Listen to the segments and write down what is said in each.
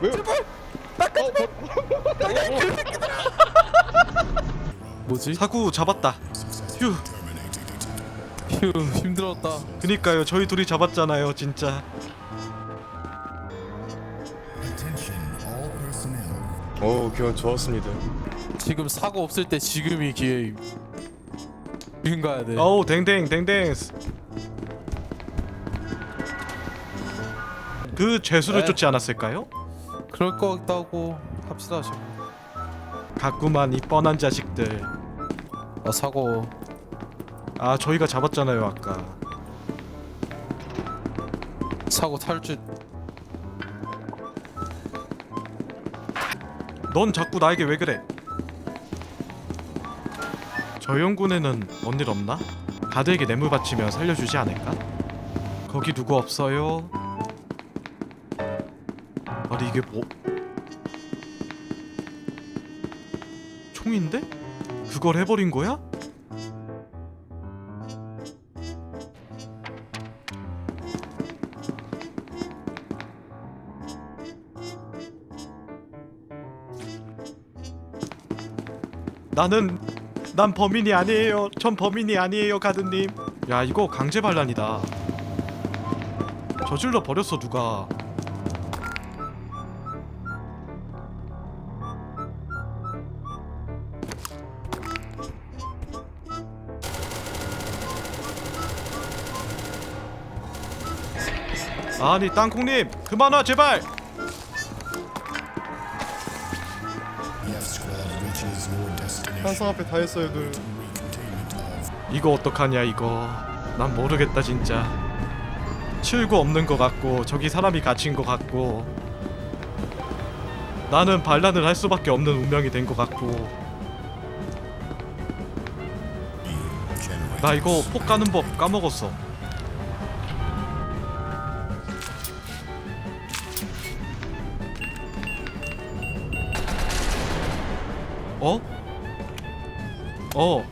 왜요? 뭐지? 사구 잡았다. 휴. 휴 힘들었다. 그니까요. 저희 둘이 잡았잖아요, 진짜. 오 교환 좋았습니다. 지금 사고 없을 때 지금이 기회. 지금 가야 돼. 어우, 댕댕 댕댕. 그 죄수를 네. 쫓지 않았을까요? 그럴 것 같다고 합시다 지금. 가꾸만 이 뻔한 자식들. 아 사고. 아, 저희가 잡았잖아요, 아까. 사고 탈출. 넌 자꾸 나에게 왜 그래? 저 연군에는 뭔 일 없나? 가드에게 뇌물 바치면 살려주지 않을까? 거기 누구 없어요? 아니 이게 뭐? 총인데? 그걸 해버린 거야? 나는 난 범인이 아니에요. 전 범인이 아니에요, 가드님. 야 이거 강제 반란이다. 저질러 버렸어 누가. 아니 땅콩님 그만 와 제발. 한성 앞에 다 했어요, 늘. 이거 어떡하냐 이거. 난 모르겠다 진짜. 칠구 없는 것 같고 저기 사람이 갇힌 것 같고. 나는 반란을 할 수밖에 없는 운명이 된 것 같고. 나 이거 폭 가는 법 까먹었어 어? 어.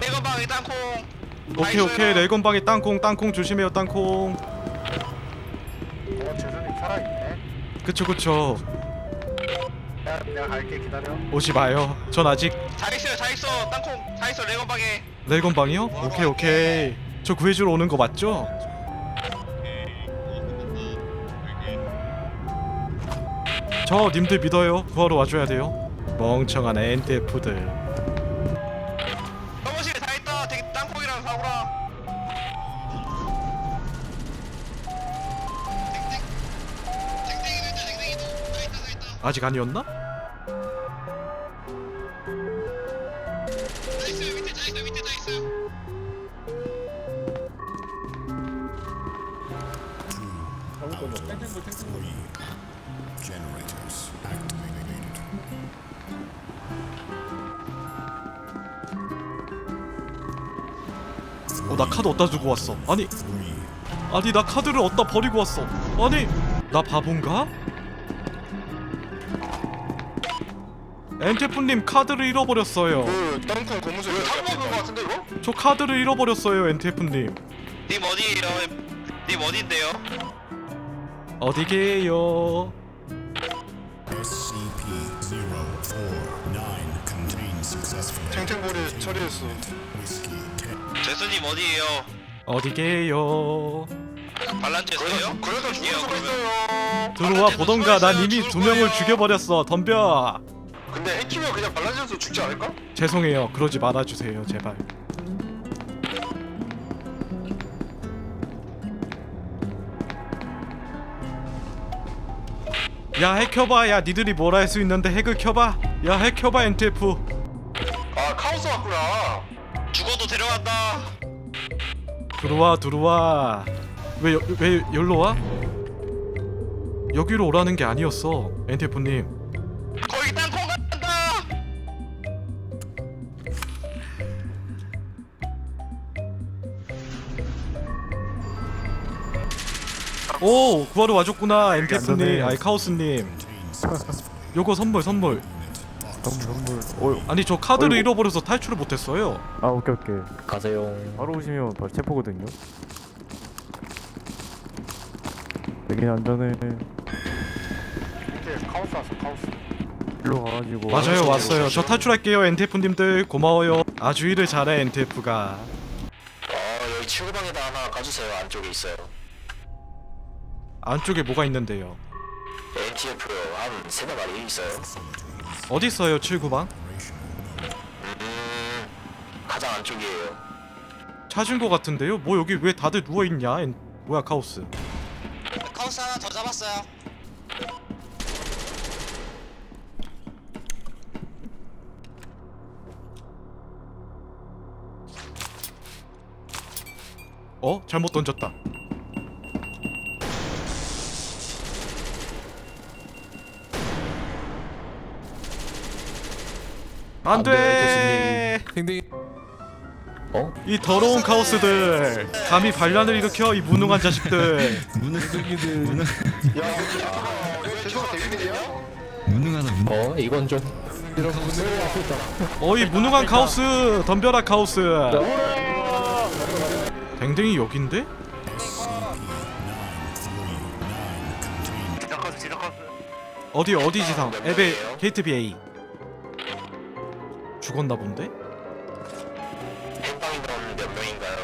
대건방이 땅콩. 오케이 오케이. 레건방에 땅콩 땅콩 조심해요 땅콩. 어, 재선님 살아있네. 그쵸 그쵸 내가 갈게 기다려. 오지 마요. 전 아직 잘 있어요 잘 있어. 땅콩 잘 있어 레건방에. 레건방이요? 오케이 오케이. 저 구해주러 오는 거 맞죠? 저 님들 믿어요. 구하러 와줘야 돼요. 멍청한 NTF들. 사무실에 다 있다. 되게 땅콩이랑 사구라. 아직 아니었나? 어 나 카드 어디다 두고 왔어 아니 아니 나 카드를 어디다 버리고 왔어 아니 나 바본가? 엔테프님 카드를 잃어버렸어요 그 땅콩 고무줄 사고 본거 같은데 이거? 저 카드를 잃어버렸어요 엔테프님 님 어디에요? 님 어딘데요? 어디 계요? 탱탱볼이 처리했어. 제수님 어디에요? 어디 계요? 반란죄수예요? 그래서 죽을 예, 수가 그러면- 있어요. 들어와 보던가 난 이미 두 명을 죽여버렸어 덤벼 근데 해키면 그냥 발라져서 죽지 않을까? 죄송해요 그러지 말아주세요 제발 야 핵 켜봐 야 니들이 뭐라 할 수 있는데 핵을 켜봐 야 핵 켜봐 NTF 아 카오스 왔구나. 죽어도 데려간다. 들어와 들어와. 왜, 여, 왜 여기로 와? 여기로 오라는 게 아니었어 엔테프님. 거기 땅콩 간다. 오 구하러 와줬구나 엔테프님. 아이 카오스님. 요거 선물 선물 선물 선물. 어, 아니 저 카드를 어이구. 잃어버려서 탈출을 못했어요. 아 오케이 오케이. 가세요. 바로 오시면 바로 체포거든요. 여긴 안전해. 밑에 카오스 왔어 카오스 일로 가가지고. 맞아요 왔어요. 저 탈출할게요 NTF님들. 고마워요. 아주 일을 잘해 NTF가. 어 여기 치구방에다 하나 까주세요. 안쪽에 있어요. 안쪽에 뭐가 있는데요? NTF 한 세네 마리 있어요 어디 있어요 79방? 음 가장 안쪽이에요 찾은 거 같은데요? 뭐 여기 왜 다들 누워있냐 엔- 뭐야 카오스 카우스 하나 더 잡았어요. 어? 잘못 던졌다 안돼. 댕댕이 어? 이 더러운 카오스들. 감히 반란을 일으켜 이 무능한 자식들. 댕댕이들. 죄송한 대위들이야? 어 이건 좀 어이 무능한 카오스. 덤벼라 카오스. 댕댕이 여긴데? 어디 어디 지상? 에베 게이트 BA 죽었나 본데? 행방이면 몇 명인가요?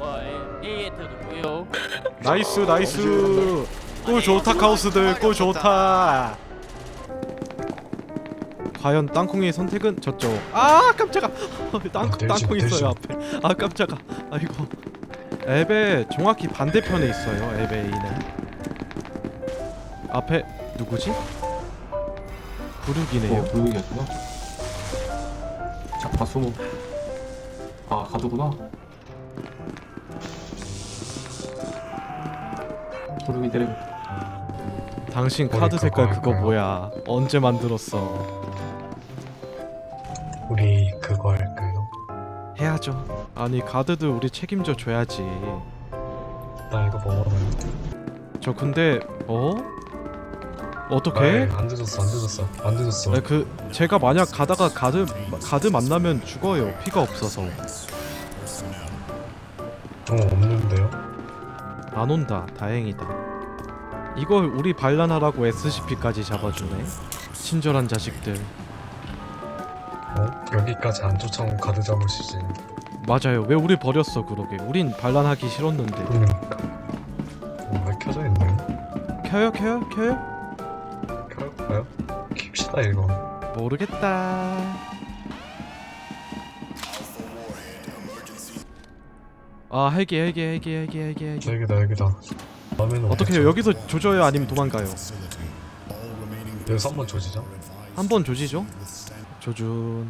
와 A에 누구요? 나이스 나이스. 꿀 좋다 카오스들. 꿀 좋다. 과연 땅콩이의 선택은 저쪽 아 깜짝아. 땅, 땅콩 있어요 앞에. 아 깜짝아. 아이고. 앱의 정확히 반대편에 있어요 앱의 A는. 앞에 누구지? 부르기네요 모르겠구나. 자, 가수. 아, 가두구나. 모르기 때문에. 당신 카드 머리카락 색깔 그거 할까요? 뭐야 언제 만들었어 우리 그거 할까요? 해야죠 아니 카드도 우리 책임져 줘야지 나 이거 먹어봐요. 저 근데 어? 어떻게? 안 늦었어, 안 늦었어, 안 늦었어. 네, 그 제가 만약 가다가 가드 가드 만나면 죽어요 피가 없어서 어, 없는데요? 안 온다 다행이다 이걸 우리 반란하라고 SCP까지 잡아주네 친절한 자식들 어? 여기까지 안 쫓아온 가드 잡으시지. 맞아요 왜 우리 버렸어 그러게 우린 반란하기 싫었는데 음. 어, 왜 켜져 있나요? 켜요 켜요 켜요? 켜볼까요? 킵시다 이거. 모르겠다 아 헬기 헬기 헬기 헬기 헬기 헬기 여기다 여기다. 다음에는 어떻게 해요 여기서 조져요 아니면 도망가요 여기서 한번 조지자. 한번 조지죠 조준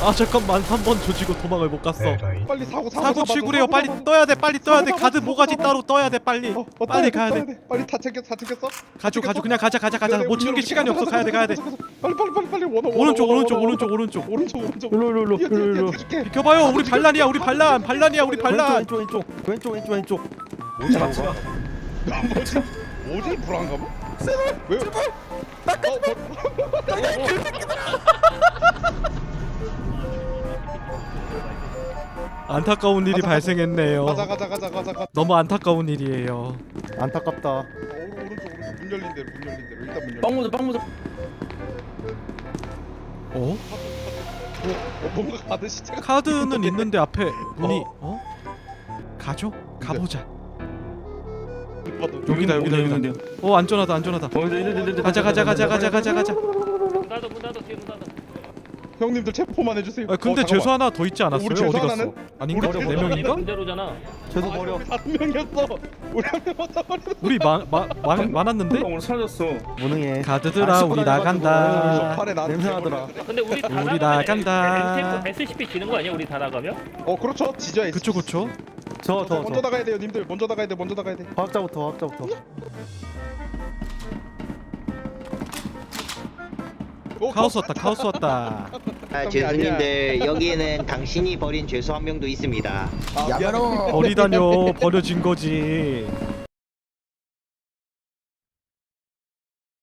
아 잠깐만. 한 번 조지고 도망을 못 갔어. 에라이. 빨리 사고 사고 치구래요. 빨리 떠야 돼 빨리 떠야 돼. 가드 모가지 따로 떠야 돼 빨리. 빨리 가야 돼. 빨리 다 챙겼어 다 챙겼어? 가죠 가죠 그냥 가자 가자 가자. 못 챙길 시간이 없어. 가야 돼 가야 돼. 빨리 빨리 빨리 빨리. 원어 오른쪽 오른쪽 오른쪽 오른쪽. 오른쪽 오른쪽. 일로 일로 일로. 일로 비켜봐요. 우리 반란이야 우리 반란. 반란이야 우리 반란. 왼쪽 왼쪽. 왼쪽 왼쪽 왼쪽. 뭐지? 뭐지? 뭐지? 불안감? 왜? 제발 안타까운 일이 가자, 발생했네요. 가자 가자 가자 가자 가자. 너무 안타까운 일이에요. 안타깝다. 어, 오른- 오른쪽 오른쪽. 문 열린 대로 문 열린 대로. 일단 문 열린 빵 모자 빵 모자. 어? 어, 뭔가 가드 시체가 카드는 있는데. 앞에 문이 어? 가죠? 가보자. 여기다 여기다 여기다 어 안전하다 안전하다. 가자 가자 가자 가자 가자. 가자 형님들 체포만 해주세요 아 근데 어, 죄수. 하나 더 있지 않았어요? 우리 죄수 어디 갔어? 하나는? 아닌가? 우리 네 죄수 명인가? 죄송 버려 우리 다섯 명이었어 우리 한명 맞아버려 우리 많, 많았는데? 오늘 사라졌어. 무능해 가드들아 우리 나간다 팔에 나 냄새 나더라 근데 우리 다 우리 나간다 SCP 지는 거 아니야? 우리 다 나가면? 어 그렇죠 지져야 그쵸 그쵸 저저 먼저 저 나가야 돼요 님들 먼저 나가야 돼 먼저 나가야 돼 화학자부터 화학자부터 어, 카오스 왔다 카오스 왔다. 아, 죄송인데 여기에는 당신이 버린 죄수 한 명도 있습니다. 아, 미안해. 버리다뇨 버려진 거지